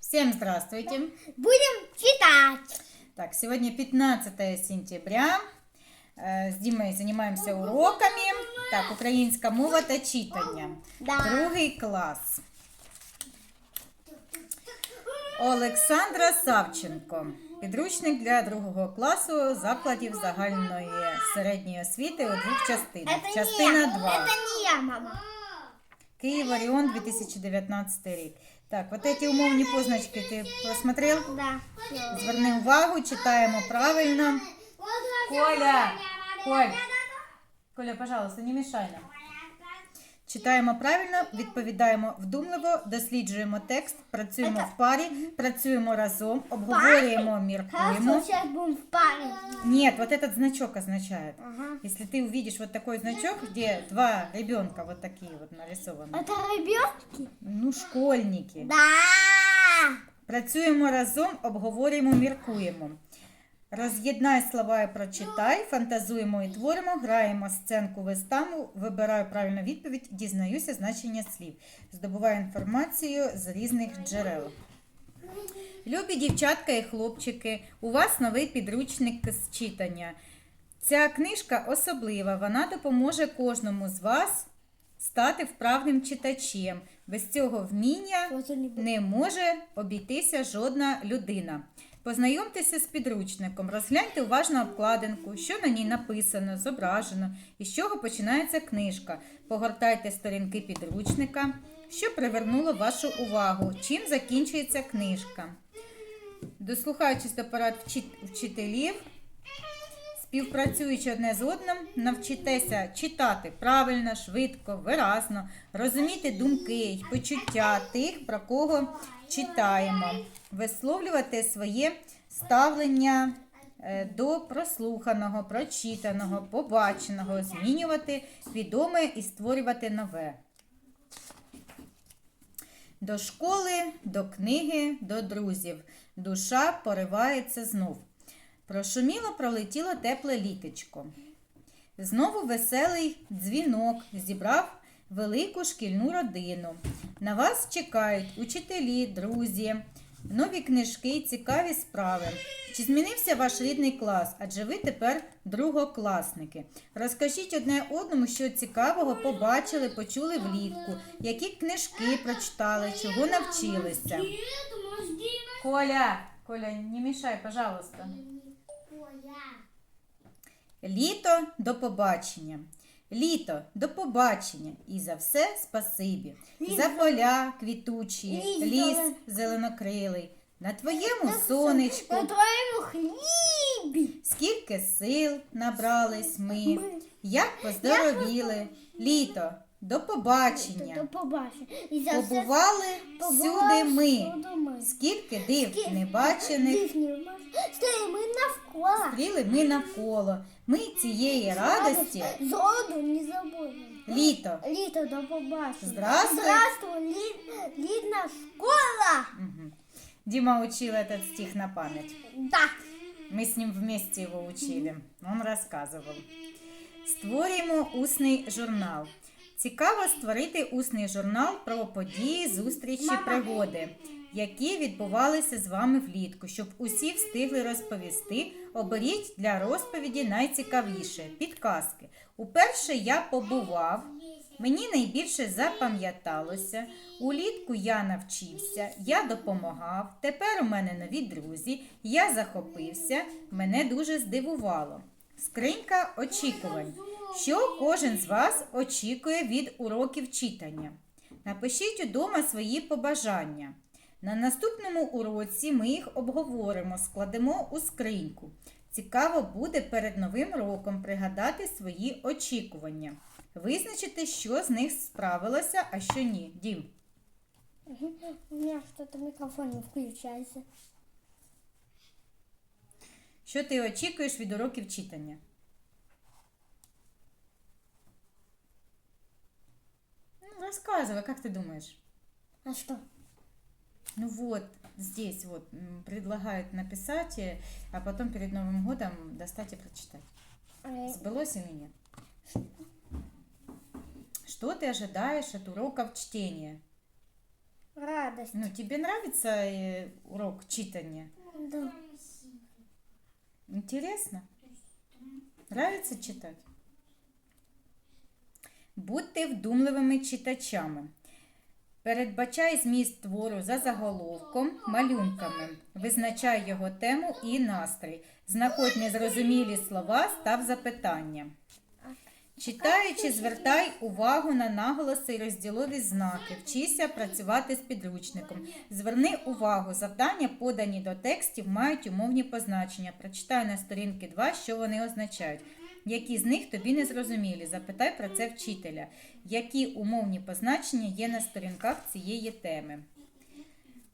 Всем здравствуйте! Будем читать. Так, сегодня 15 сентября. Э, С Димой занимаемся уроками. Так, українська мова та читання. Да. Другий клас. Олександра Савченко. Підручник для другого класу закладів загальної середньої освіти у двох частинах. Это не Частина я. 2. Это не я, мама. Київ Оріон 2019 рік. Так, вот эти умовні позначки ти посмотрел? Да. Зверни увагу, читаємо правильно. Коля, Коль, Коля, пожалуйста, не мешай нам. Читаємо правильно, відповідаємо вдумливо, досліджуємо текст, працюємо в парі, працюємо разом, обговорюємо, Хорошо, міркуємо. сейчас будем в паре. Нет, вот этот значок означает. Ага. Если ты увидишь вот такой значок, где два ребенка вот такие вот нарисованы, Это ребятки? ну, школьники. Да. Працюємо разом, обговорюємо, міркуємо. Роз'єднай слова і прочитай, фантазуємо і творимо, граємо сценку виставу, вибираю правильну відповідь, дізнаюся значення слів, здобуваю інформацію з різних джерел. Любі дівчатка і хлопчики, у вас новий підручник з читання. Ця книжка особлива, вона допоможе кожному з вас стати вправним читачем. Без цього вміння не може обійтися жодна людина. Познайомтеся з підручником, розгляньте уважно обкладинку, що на ній написано, зображено і з чого починається книжка. Погортайте сторінки підручника, що привернуло вашу увагу, чим закінчується книжка. Дослухаючись до порад вчителів, Співпрацюючи одне з одним, навчитеся читати правильно, швидко, виразно, розуміти думки й почуття тих, про кого читаємо, висловлювати своє ставлення е, до прослуханого, прочитаного, побаченого, змінювати відоме і створювати нове. До школи, до книги, до друзів. Душа поривається знов. Прошуміло пролетіло тепле літечко. Знову веселий дзвінок зібрав велику шкільну родину. На вас чекають учителі, друзі, нові книжки, цікаві справи. Чи змінився ваш рідний клас? Адже ви тепер другокласники. Розкажіть одне одному, що цікавого побачили, почули влітку, які книжки прочитали, чого навчилися. Коля, Коля, не мішай, пожалуйста. Літо до побачення. Літо до побачення. І за все спасибі. Ліс За поля квітучі, Ліс ліс зеленокрилий. На твоєму сонечку. На твоему хлібі. Скільки сил набрались ми, Ми. як поздоровіли. Літо до побачення. До побачення. І за все Побували всюди ми. всюди ми. Скільки див Скільки небачених. їхніх ми- Стоїмо ми навколо. Стріли ми навколо. Ми цієї радості Зроду не забудемо. літо. Літо до побачення. Здравствуй. Здравствуй, лі... рідна школа. Мгм. Дима учил этот стих на память. Да. Мы с ним вместе его учили. Он рассказывал. Створюємо усний журнал. Цікаво створити усний журнал про події, зустрічі, Мама. пригоди, які відбувалися з вами влітку, щоб усі встигли розповісти. Оберіть для розповіді найцікавіше підказки. Уперше я побував. Мені найбільше запам'яталося. Улітку я навчився, я допомагав. Тепер у мене нові друзі. Я захопився, мене дуже здивувало. Скринька очікувань. Що кожен з вас очікує від уроків читання? Напишіть удома свої побажання. На наступному уроці ми їх обговоримо, складемо у скриньку. Цікаво буде перед новим роком пригадати свої очікування. Визначити, що з них справилося, а що ні. Дім. У меня что-то микрофон не включается. Що ти очікуєш від уроків читання? Ну, рассказывай, как ты думаешь? А что? Ну вот, здесь вот предлагают написать, э, а потом перед Новым годом достать и прочитать. Э, Сбылось или нет? Что ты ожидаешь от уроков чтения? Радость. Ну, тебе нравится э, урок читания? Да. Интересно? Нравится читати? Будьте вдумливими читачами. Передбачай зміст твору за заголовком, малюнками. Визначай його тему і настрій. Знаходь незрозумілі слова, став запитання. Читаючи, звертай увагу на наголоси і розділові знаки. Вчися працювати з підручником. Зверни увагу, завдання, подані до текстів, мають умовні позначення. Прочитай на сторінки 2, що вони означають. Які з них тобі не зрозумілі? Запитай про це вчителя. Які умовні позначення є на сторінках цієї теми?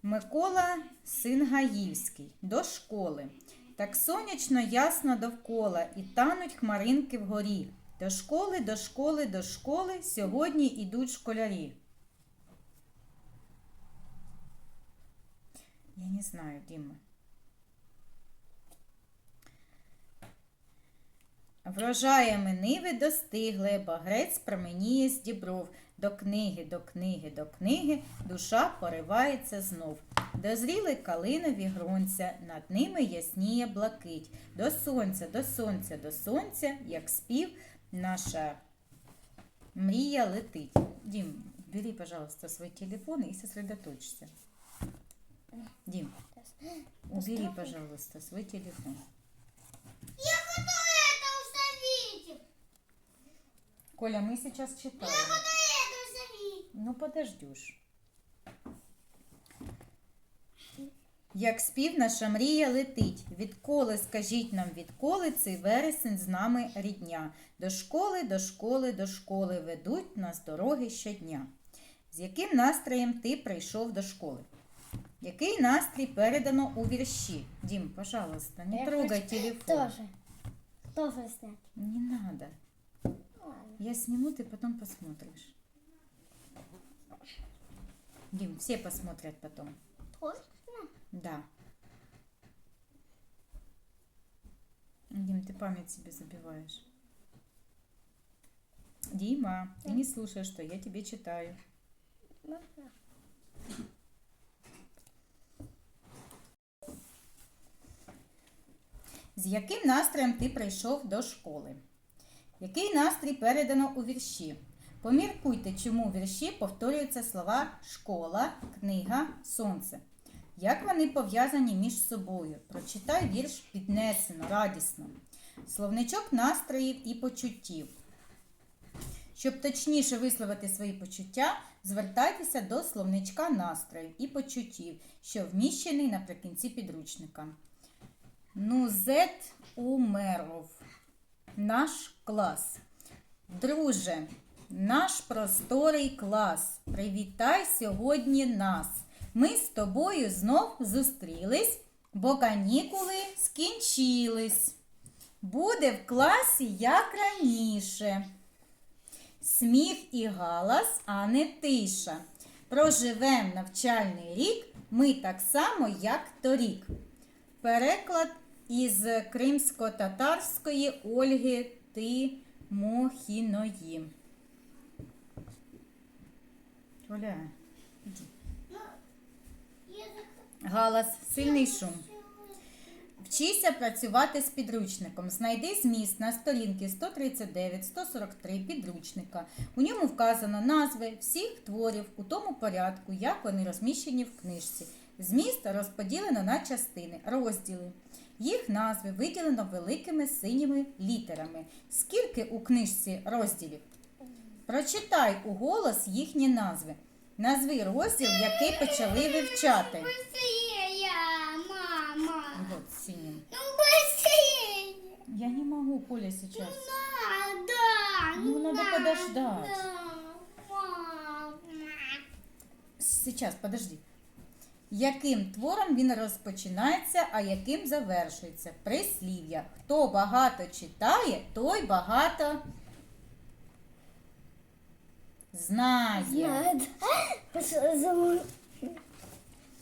Микола Сингаївський. До школи. Так сонячно ясно довкола, і тануть хмаринки вгорі. До школи, до школи, до школи сьогодні ідуть школярі. Я не знаю, Діма. Врожаями ниви достигли, багрець променіє з дібров. До книги, до книги, до книги, душа поривається знов. Дозріли калинові гронця, над ними ясніє блакить. До сонця, до сонця, до сонця, як спів, наша мрія летить. Дім, бери, пожалуйста, свой телефон и сосредоточься. Дим, убери, пожалуйста, свой телефон. Я хочу это установить. Коля, мы сейчас читаем. это установить. Ну, подождешь. Як спів наша мрія летить. Відколи, скажіть нам, відколи цей вересень з нами рідня. До школи, до школи, до школи ведуть нас дороги щодня. З яким настроєм ти прийшов до школи? Який настрій передано у вірші? Дім, пожалуйста, не Я трогай хочу телефон. Тоже. Тоже снять. Не надо. Я сниму, ты потом посмотришь. Дим, все посмотрят потом. Точно? Да. Дим, ты память себе забиваешь. Дима, ты не слушаешь, что я тебе читаю. Можно? З яким настроєм ти прийшов до школи? Який настрій передано у вірші? Поміркуйте, чому у вірші повторюються слова школа, книга, сонце. Як вони пов'язані між собою? Прочитай вірш піднесено, радісно. Словничок настроїв і почуттів. Щоб точніше висловити свої почуття, звертайтеся до словничка настроїв і почуттів, що вміщений наприкінці підручника. Нузет Умеров. Наш клас. Друже, наш просторий клас. Привітай сьогодні нас. Ми з тобою знов зустрілись, бо канікули скінчились. Буде в класі як раніше. Сміх і галас, а не тиша. Проживем навчальний рік ми так само, як торік. Переклад із кримсько-татарської Ольги Тимохіної. Оля. Галас, сильний шум. Вчися працювати з підручником. Знайди зміст на сторінки 139-143 підручника. У ньому вказано назви всіх творів у тому порядку, як вони розміщені в книжці. Зміст розподілено на частини, розділи. Їх назви виділено великими синіми літерами. Скільки у книжці розділів? Прочитай у голос їхні назви. Назви розділ, який почали вивчати. Мама. Вот синим. Ну. Я не могу, Коля, сейчас. Ну, надо подождать. Мама. Сейчас, подожди. Яким твором він розпочинається, а яким завершується? Прислів'я. Хто багато читає, той багато знає.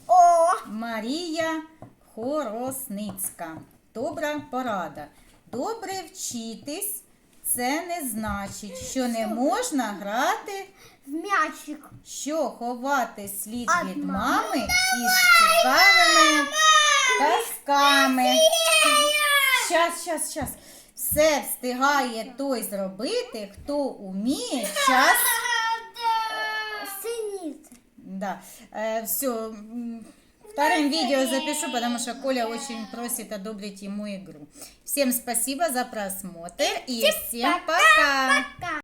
О! Марія Хоросницька. Добра порада. Добре вчитись це не значить, що не можна грати, В мячик. що ховати слід Од від мами. із цікавими казками. Щас, щас, щас. Все встигає той зробити, хто уміє час. Да. все. Вторым видео запишу, потому что Коля очень просит одобрить ему игру. Всем спасибо за просмотр и всем пока! Пока.